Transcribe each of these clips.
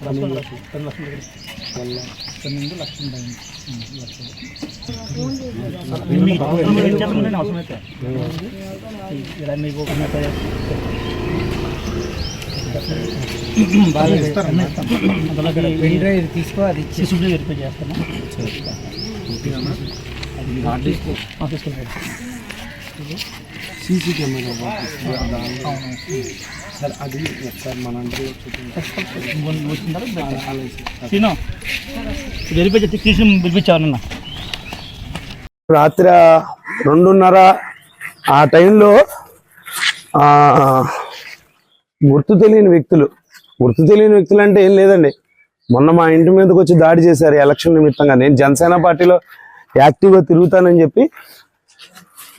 పది లక్షలు ట్వెల్వ్ ల్యాక్స్ పన్నెండు లక్షలు ఉంటాయి లక్షలు అవసరమైతే ఇలా మీకు ఒక బాగా పెన్ డ్రైవ్ తీసుకో అది ఇచ్చి. శిశువులు వెరిఫై తీసుకుంటాను సీసీ కెమెరా సార్ అది ఒకసారి మన రాత్రి రెండున్నర ఆ టైంలో ఆ, గుర్తు తెలియని వ్యక్తులు గుర్తు తెలియని వ్యక్తులు అంటే ఏం లేదండి. మొన్న మా ఇంటి మీదకి వచ్చి దాడి చేశారు ఎలక్షన్ నిమిత్తంగా. నేను జనసేన పార్టీలో యాక్టివ్గా తిరుగుతానని చెప్పి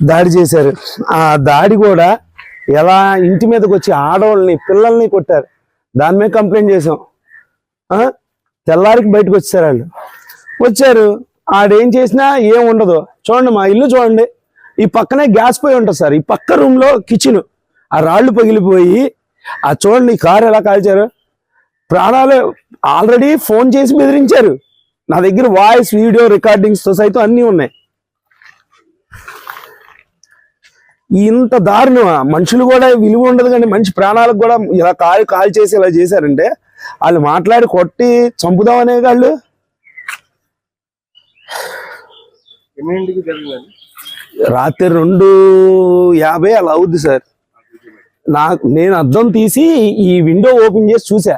దాడి చేశారు. ఆ దాడి కూడా ఎలా ఇంటి మీదకి వచ్చి ఆడవాళ్ళని పిల్లల్ని కొట్టారు. దాని మీద కంప్లైంట్ చేసాం తెల్లారికి బయటకు వచ్చారు వాళ్ళు. వచ్చారు. ఆడేం చేసినా ఏం ఉండదు. చూడండి మా ఇల్లు చూడండి. ఈ పక్కనే గ్యాస్ పోయి ఉంటుంది సార్. ఈ పక్క రూమ్లో కిచెన్ ఆ రాళ్ళు పగిలిపోయి ఆ చూడండి ఈ కారు ఎలా కాల్చారు. ప్రాణాలు ఆల్రెడీ ఫోన్ చేసి బెదిరించారు. నా దగ్గర వాయిస్ వీడియో రికార్డింగ్స్తో సైతం అన్నీ ఉన్నాయి. ఇంత దారుణం. మనుషులు కూడా విలువ ఉండదు కానీ మనిషి ప్రాణాలకు కూడా ఇలా కాలు కాల్ చేసి ఇలా చేశారంటే వాళ్ళు మాట్లాడి కొట్టి చంపుదామనే వాళ్ళు? రాత్రి రెండు యాభై అలా అవుద్ది సార్. నాకు నేను అద్దం తీసి ఈ విండో ఓపెన్ చేసి చూసా.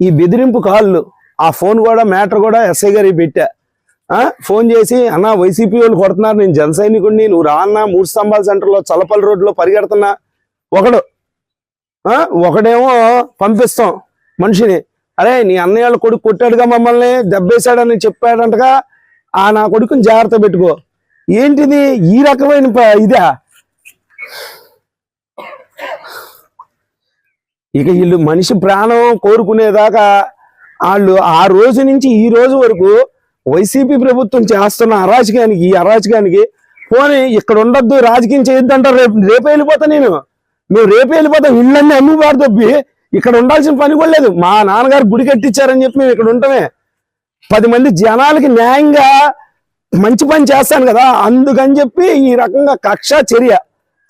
ఈ బెదిరింపు కాళ్ళు ఆ ఫోన్ కూడా మ్యాటర్ కూడా ఎస్ఐ గారికి పెట్టా. ఫోన్ చేసి అన్న వైసీపీ వాళ్ళు కొడుతున్నారు నేను జన సైనికుడిని నువ్వు రా అన్న మూడు స్తంభాల సెంటర్లో చలపల్లి రోడ్లో పరిగెడుతున్నా. ఒకడు ఒకడేమో పంపిస్తాం మనిషిని. అరే నీ అన్నయ్య వాళ్ళ కొడుకు కొట్టాడుగా మమ్మల్ని దెబ్బేశాడని చెప్పాడంటగా ఆ నా కొడుకుని జాగ్రత్త పెట్టుకో. ఏంటిది? ఈ రకమైన ప- ఇదా? ఇక వీళ్ళు మనిషి ప్రాణం కోరుకునేదాకా వాళ్ళు ఆ రోజు నుంచి ఈ రోజు వరకు వైసీపీ ప్రభుత్వం చేస్తున్న అరాచకానికి ఈ అరాచకానికి పోనీ ఇక్కడ ఉండొద్దు రాజకీయం చేయొద్దంటారు రేపు రేపు వెళ్ళిపోతా నేను. మేము రేపు వెళ్ళిపోతాం. ఇళ్ళన్నీ అమ్మి పాడుతొప్పి ఇక్కడ ఉండాల్సిన పని కూడా లేదు. మా నాన్నగారు గుడి కట్టించారని చెప్పి మేము ఇక్కడ ఉంటామే. పది మంది జనాలకి న్యాయంగా మంచి పని చేస్తాను కదా. అందుకని చెప్పి ఈ రకంగా కక్ష చర్య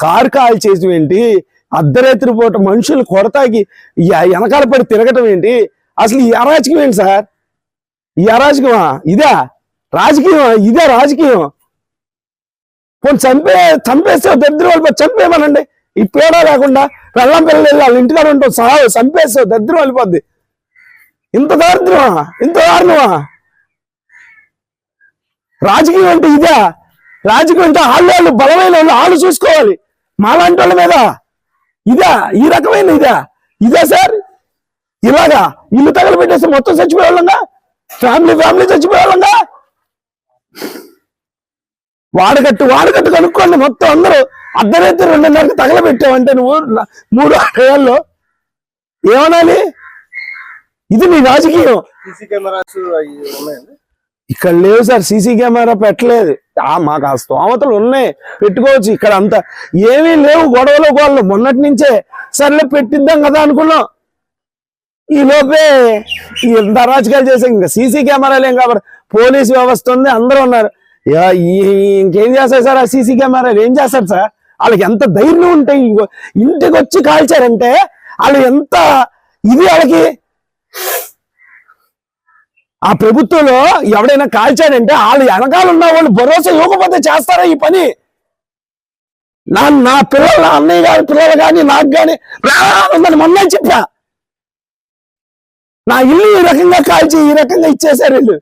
కారు కాల్ చేసి ఏంటి అర్ధరాత్రి పూట మనుషులు కొడతాకి వెనకాల పడి తిరగటం ఏంటి? అసలు ఈ అరాచకం ఏంటి సార్? ఈ అరాజకమా ఇదే? రాజకీయం ఇదే రాజకీయం? పోనీ చంపే చంపేస్తే దరిద్రం వెళ్ళిపో చంపేమనండి ఈ పేడ లేకుండా వెళ్ళం పిల్లలు వెళ్ళి ఇంటికాడ ఉంటాం సహా చంపేస్తే దరిద్రం వెళ్ళిపోద్ది. ఇంత దారిద్రమా ఇంత దారుణమా? రాజకీయం అంటే ఇదే. రాజకీయం అంటే వాళ్ళు వాళ్ళు బలమైన వాళ్ళు వాళ్ళు చూసుకోవాలి. మాలాంటి వాళ్ళ మీద. ఇదా ఈ రకమైన ఇదా. ఇదే సార్? ఇలాగా ఇల్లు తగలబెట్టేస్తే మొత్తం చచ్చిపోయేవాళ్ళంగా ఫ్యామిలీ ఫ్యామిలీ చచ్చిపోయేవాళ్ళంగా. వాడకట్టు వాడకట్టు కనుక్కోండి మొత్తం అందరూ. అర్ధరాత్రి రెండున్నరకు తగలబెట్టావంటే నువ్వు మూడు ఆటగాళ్ళు ఏమనాలి? ఇది నీ రాజకీయం. ఇక్కడ లేవు సార్ సీసీ కెమెరా పెట్టలేదు. ఆ మాకు ఆ స్తోమతలు ఉన్నాయి. పెట్టుకోవచ్చు ఇక్కడ అంత. ఏమీ లేవు గొడవలు గోడలు. మొన్నటి నుంచే సర్లే పెట్టిద్దాం కదా అనుకున్నాం. ఈ లోపే ఈ ఇంత అరాచకాలు చేసే ఇంకా సీసీ కెమెరాలు ఏం కాబట్టి పోలీస్ వ్యవస్థ ఉంది అందరూ ఉన్నారు. యా, ఈ- ఇంకేం చేస్తారు సార్ ఆ సీసీ కెమెరాలు? ఏం చేస్తారు సార్? వాళ్ళకి ఎంత ధైర్యం ఉంటాయి ఇంటికి వచ్చి కాల్చారంటే వాళ్ళు ఎంత ఇది వాళ్ళకి? ఆ ప్రభుత్వంలో ఎవడైనా కాల్చాడంటే వాళ్ళు వెనకాల ఉన్న వాళ్ళు భరోసా ఇవ్వకపోతే చేస్తారా ఈ పని? నా నా పిల్లలు నా అన్నయ్య గారి పిల్లలు కానీ నాకు కానీ ఉందని మొన్న చెప్పా. నా ఇల్లు ఈ రకంగా కాల్చి ఈ రకంగా ఇచ్చేసారు వీళ్ళు.